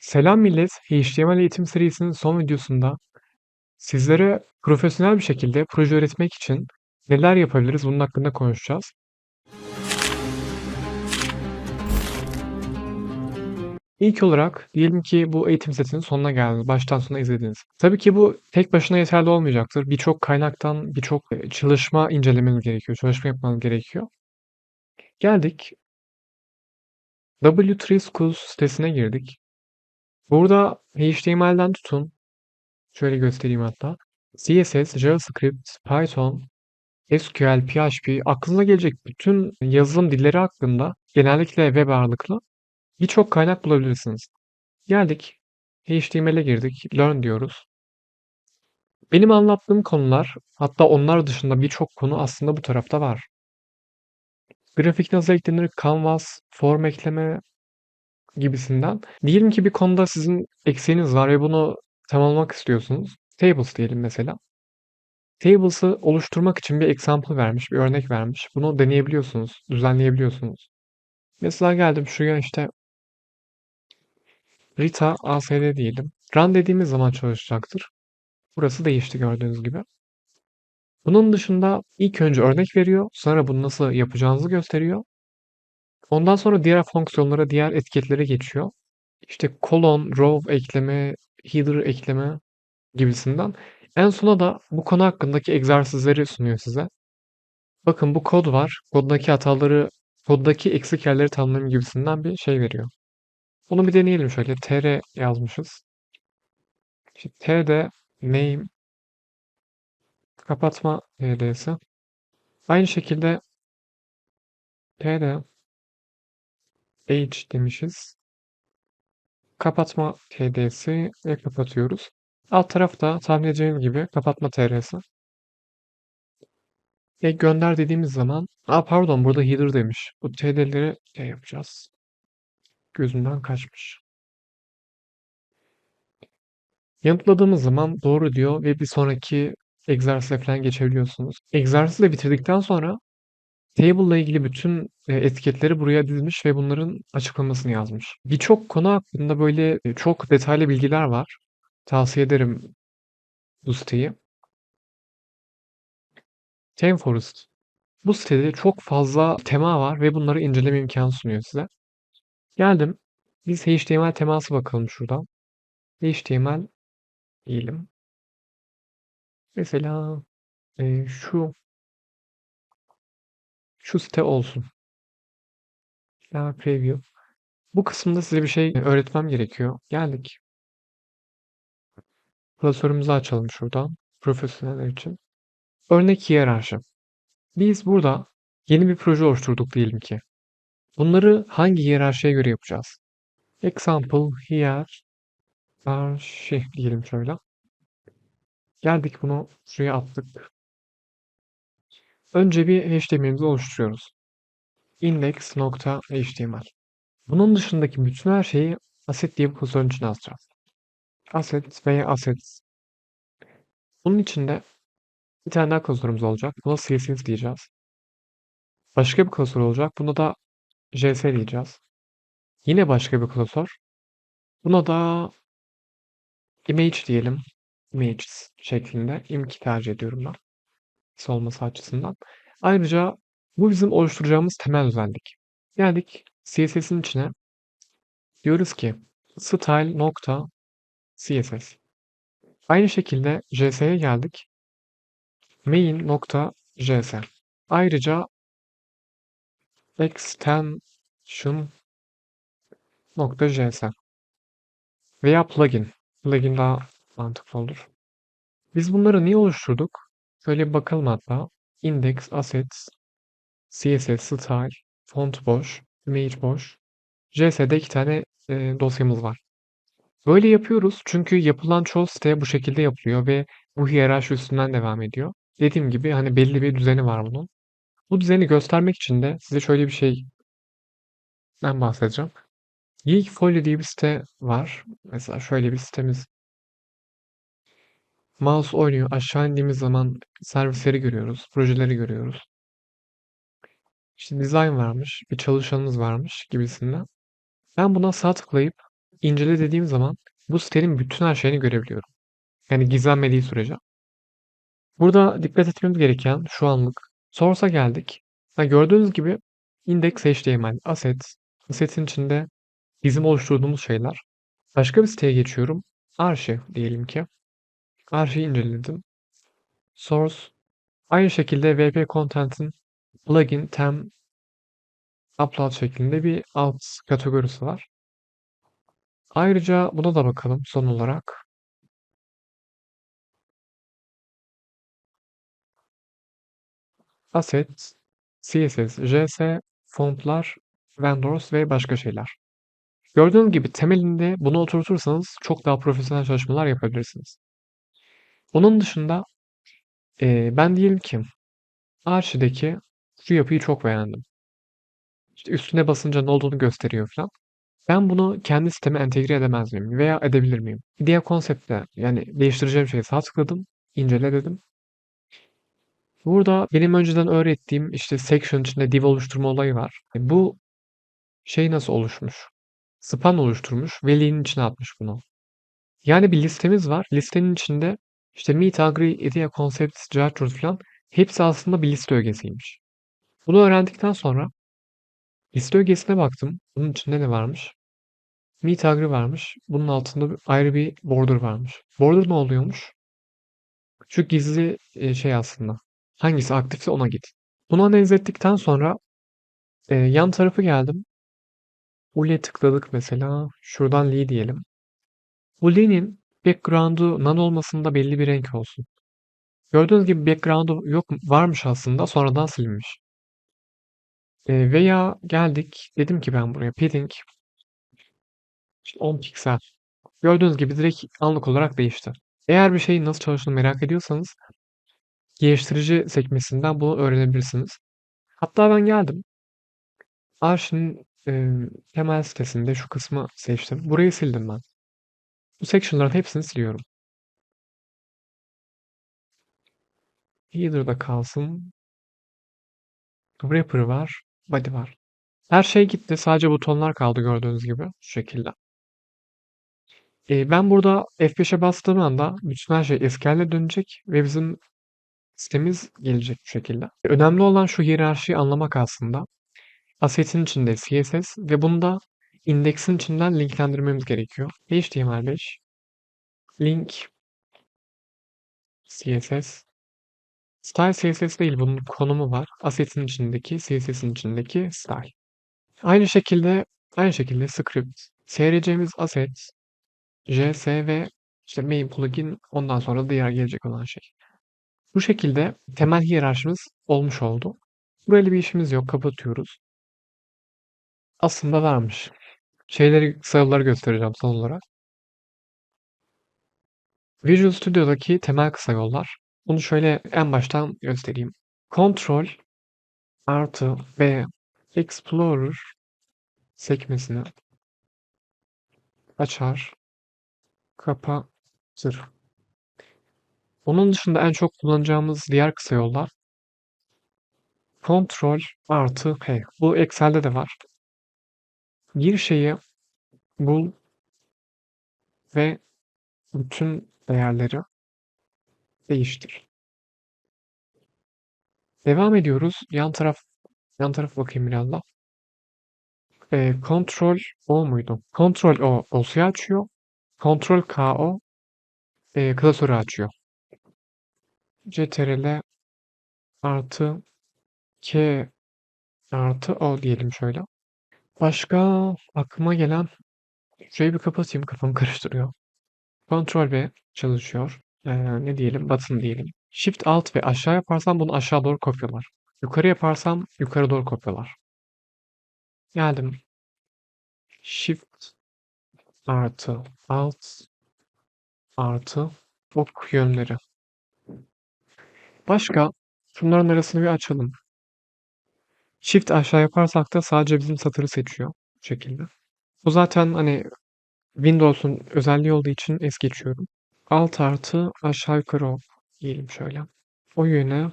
Selam millet, HTML eğitim serisinin son videosunda sizlere profesyonel bir şekilde proje üretmek için neler yapabiliriz bunun hakkında konuşacağız. İlk olarak diyelim ki bu eğitim setinin sonuna geldiniz, baştan sona izlediniz. Tabii ki bu tek başına yeterli olmayacaktır. Birçok kaynaktan birçok çalışma incelemeniz gerekiyor, çalışma yapmanız gerekiyor. Geldik. W3 Schools sitesine girdik. Burada HTML'den tutun, şöyle göstereyim hatta. CSS, JavaScript, Python, SQL, PHP, aklınıza gelecek bütün yazılım dilleri hakkında genellikle web ağırlıklı birçok kaynak bulabilirsiniz. Geldik, HTML'e girdik, Learn diyoruz. Benim anlattığım konular, hatta onlar dışında birçok konu aslında bu tarafta var. Grafik nasıl eklenir, Canvas, form ekleme gibisinden. Diyelim ki bir konuda sizin eksiğiniz var ve bunu tamamlamak istiyorsunuz. Tables diyelim mesela. Tables'ı oluşturmak için bir example vermiş, bir örnek vermiş. Bunu deneyebiliyorsunuz, düzenleyebiliyorsunuz. Mesela geldim şuraya işte Rita ASD diyelim. Run dediğimiz zaman çalışacaktır. Burası değişti gördüğünüz gibi. Bunun dışında ilk önce örnek veriyor, sonra bunu nasıl yapacağınızı gösteriyor. Ondan sonra diğer fonksiyonlara, diğer etiketlere geçiyor. İşte colon, row ekleme, header ekleme gibisinden. En sona da bu konu hakkındaki egzersizleri sunuyor size. Bakın bu kod var. Koddaki hataları, koddaki eksik yerleri tanımlayın gibisinden bir şey veriyor. Bunu bir deneyelim şöyle. tr yazmışız. İşte td name kapatma td'si. Aynı şekilde td age demişiz. Kapatma td'si ve kapatıyoruz. Alt tarafta tahmin edeceğiniz gibi kapatma tr'si. E gönder dediğimiz zaman, a pardon burada header demiş. Bu td'leri şey yapacağız. Gözümden kaçmış. Yanıtladığımız zaman doğru diyor ve bir sonraki egzersize falan geçebiliyorsunuz. Egzersizi bitirdikten sonra table ile ilgili bütün e, etiketleri buraya dizmiş ve bunların açıklamasını yazmış. Birçok konu hakkında böyle e, çok detaylı bilgiler var. Tavsiye ederim bu siteyi. ThemeForest. Bu sitede çok fazla tema var ve bunları inceleme imkanı sunuyor size. Geldim. Biz HTML teması bakalım şuradan. HTML diyelim. Mesela e, şu şu site olsun. Ya preview. Bu kısımda size bir şey öğretmem gerekiyor. Geldik. Klasörümüzü açalım şuradan. Profesyoneller için. Örnek hiyerarşi. Biz burada yeni bir proje oluşturduk diyelim ki. Bunları hangi hiyerarşiye göre yapacağız? Example hiyerarşi diyelim şöyle. Geldik bunu şuraya attık. Önce bir HTML'imizi oluşturuyoruz. index.html Bunun dışındaki bütün her şeyi asset diye bir klasörün içine atacağız. Asset veya assets. Bunun içinde bir tane daha klasörümüz olacak. Buna CSS diyeceğiz. Başka bir klasör olacak. Buna da JS diyeceğiz. Yine başka bir klasör. Buna da image diyelim. Images şeklinde. imki tercih ediyorum ben. Olması açısından. Ayrıca bu bizim oluşturacağımız temel özellik. Geldik CSS'in içine. Diyoruz ki style nokta CSS. Aynı şekilde JS'ye geldik. Main nokta JS. Ayrıca extension nokta JS. Veya plugin. Plugin daha mantıklı olur. Biz bunları niye oluşturduk? Şöyle bir bakalım hatta. Index, assets, CSS, style, font boş, image boş. JS'de iki tane e, dosyamız var. Böyle yapıyoruz çünkü yapılan çoğu site bu şekilde yapılıyor ve bu hiyerarşi üstünden devam ediyor. Dediğim gibi hani belli bir düzeni var bunun. Bu düzeni göstermek için de size şöyle bir şeyden bahsedeceğim. Geekfolio diye bir site var. Mesela şöyle bir sitemiz. Mouse oynuyor. Aşağı indiğimiz zaman servisleri görüyoruz, projeleri görüyoruz. İşte design varmış, bir çalışanımız varmış gibisinden. Ben buna sağ tıklayıp incele dediğim zaman bu sitenin bütün her şeyini görebiliyorum. Yani gizlenmediği sürece. Burada dikkat etmemiz gereken şu anlık source'a geldik. Ha, gördüğünüz gibi index.html, asset, asset'in içinde bizim oluşturduğumuz şeyler. Başka bir siteye geçiyorum. Arşiv diyelim ki. Arşivi inceledim. Source. Aynı şekilde WP Content'in plugin, tem, upload şeklinde bir alt kategorisi var. Ayrıca buna da bakalım son olarak. Asset, CSS, JS, fontlar, vendors ve başka şeyler. Gördüğünüz gibi temelinde bunu oturtursanız çok daha profesyonel çalışmalar yapabilirsiniz. Onun dışında e, ben diyelim ki Archie'deki şu yapıyı çok beğendim. İşte üstüne basınca ne olduğunu gösteriyor falan. Ben bunu kendi siteme entegre edemez miyim veya edebilir miyim? Diğer konsepte yani değiştireceğim şeyi sağ tıkladım, incele dedim. Burada benim önceden öğrettiğim işte section içinde div oluşturma olayı var. E, bu şey nasıl oluşmuş? Span oluşturmuş, velinin içine atmış bunu. Yani bir listemiz var. Listenin içinde işte meet, agree, idea, concept, jargon falan hepsi aslında bir liste ögesiymiş. Bunu öğrendikten sonra liste ögesine baktım. Bunun içinde ne varmış? Meet, agree varmış. Bunun altında ayrı bir border varmış. Border ne oluyormuş? Şu gizli e, şey aslında. Hangisi aktifse ona git. Bunu analiz ettikten sonra e, yan tarafı geldim. Ule'ye tıkladık mesela. Şuradan Lee diyelim. Bu Lee'nin background'u none olmasında belli bir renk olsun. Gördüğünüz gibi background'u yok varmış aslında sonradan silinmiş. E, veya geldik dedim ki ben buraya padding işte 10 piksel. Gördüğünüz gibi direkt anlık olarak değişti. Eğer bir şeyin nasıl çalıştığını merak ediyorsanız geliştirici sekmesinden bunu öğrenebilirsiniz. Hatta ben geldim. Arch'ın e, temel sitesinde şu kısmı seçtim. Burayı sildim ben. Bu section'ların hepsini siliyorum. Header'da kalsın. Wrapper var. Body var. Her şey gitti. Sadece butonlar kaldı gördüğünüz gibi. Şu şekilde. E, ben burada F5'e bastığım anda bütün her şey eski dönecek ve bizim sitemiz gelecek bu şekilde. Önemli olan şu hiyerarşiyi anlamak aslında. Asset'in içinde CSS ve bunu da indeksin içinden linklendirmemiz gerekiyor. HTML5 link CSS Style CSS değil bunun konumu var. Asset'in içindeki CSS'in içindeki style. Aynı şekilde aynı şekilde script seyredeceğimiz asset JS ve işte main plugin ondan sonra diğer gelecek olan şey. Bu şekilde temel hiyerarşimiz olmuş oldu. Böyle bir işimiz yok. Kapatıyoruz. Aslında varmış. Şeyleri, sayıları göstereceğim son olarak. Visual Studio'daki temel kısa yollar. Bunu şöyle en baştan göstereyim. Ctrl artı V Explorer sekmesini açar, kapatır. Onun dışında en çok kullanacağımız diğer kısa yollar Ctrl artı H. Bu Excel'de de var. Bir şeyi bul ve bütün değerleri değiştir. Devam ediyoruz. Yan taraf yan taraf bakayım biraz da. Ee, Ctrl O muydu? Ctrl O dosya açıyor. Ctrl K O e, klasörü açıyor. Ctrl artı K artı O diyelim şöyle. Başka aklıma gelen şurayı bir kapatayım kafam karıştırıyor. Ctrl V çalışıyor. Ee, ne diyelim? Button diyelim. Shift Alt ve aşağı yaparsam bunu aşağı doğru kopyalar. Yukarı yaparsam yukarı doğru kopyalar. Geldim. Shift artı Alt artı ok yönleri. Başka şunların arasını bir açalım. Shift aşağı yaparsak da sadece bizim satırı seçiyor. Bu şekilde. Bu zaten hani Windows'un özelliği olduğu için es geçiyorum. Alt artı aşağı yukarı o diyelim şöyle. O yöne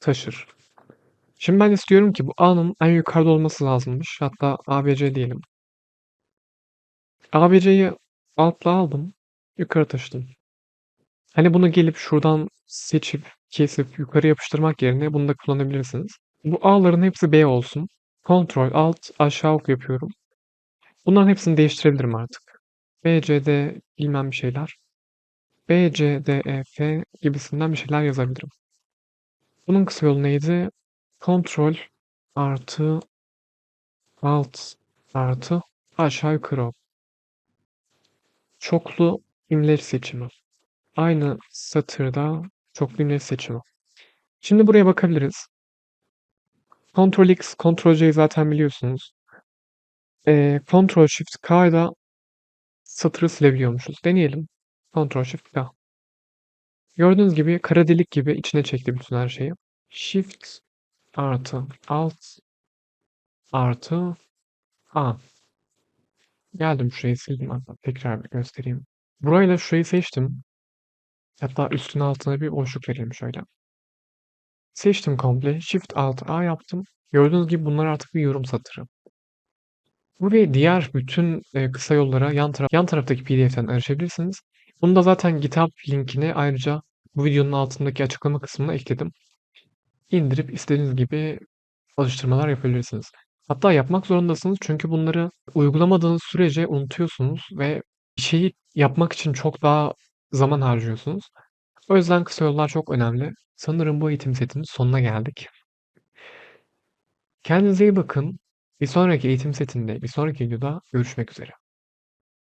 taşır. Şimdi ben istiyorum ki bu A'nın en yukarıda olması lazımmış. Hatta ABC diyelim. ABC'yi altla aldım. Yukarı taşıdım. Hani bunu gelip şuradan seçip kesip yukarı yapıştırmak yerine bunu da kullanabilirsiniz. Bu A'ların hepsi B olsun. Ctrl Alt aşağı ok yapıyorum. Bunların hepsini değiştirebilirim artık. B, C, D bilmem bir şeyler. B, C, D, E, F gibisinden bir şeyler yazabilirim. Bunun kısa yolu neydi? Ctrl artı Alt artı aşağı yukarı ok. Çoklu imleç seçimi. Aynı satırda çoklu imleç seçimi. Şimdi buraya bakabiliriz. Ctrl X, Ctrl C zaten biliyorsunuz. Ee, Ctrl Shift K'da satırı silebiliyormuşuz. Deneyelim. Ctrl Shift K. Gördüğünüz gibi kara delik gibi içine çekti bütün her şeyi. Shift artı Alt artı A. Geldim şurayı sildim hatta tekrar bir göstereyim. Burayla şurayı seçtim. Hatta üstüne altına bir boşluk verelim şöyle. Seçtim komple. Shift Alt A yaptım. Gördüğünüz gibi bunlar artık bir yorum satırı. Bu ve diğer bütün e, kısa yollara yan, taraf, yan taraftaki PDF'den erişebilirsiniz. Bunu da zaten GitHub linkini ayrıca bu videonun altındaki açıklama kısmına ekledim. İndirip istediğiniz gibi alıştırmalar yapabilirsiniz. Hatta yapmak zorundasınız çünkü bunları uygulamadığınız sürece unutuyorsunuz ve bir şeyi yapmak için çok daha zaman harcıyorsunuz. O yüzden kısa yollar çok önemli. Sanırım bu eğitim setinin sonuna geldik. Kendinize iyi bakın. Bir sonraki eğitim setinde, bir sonraki videoda görüşmek üzere.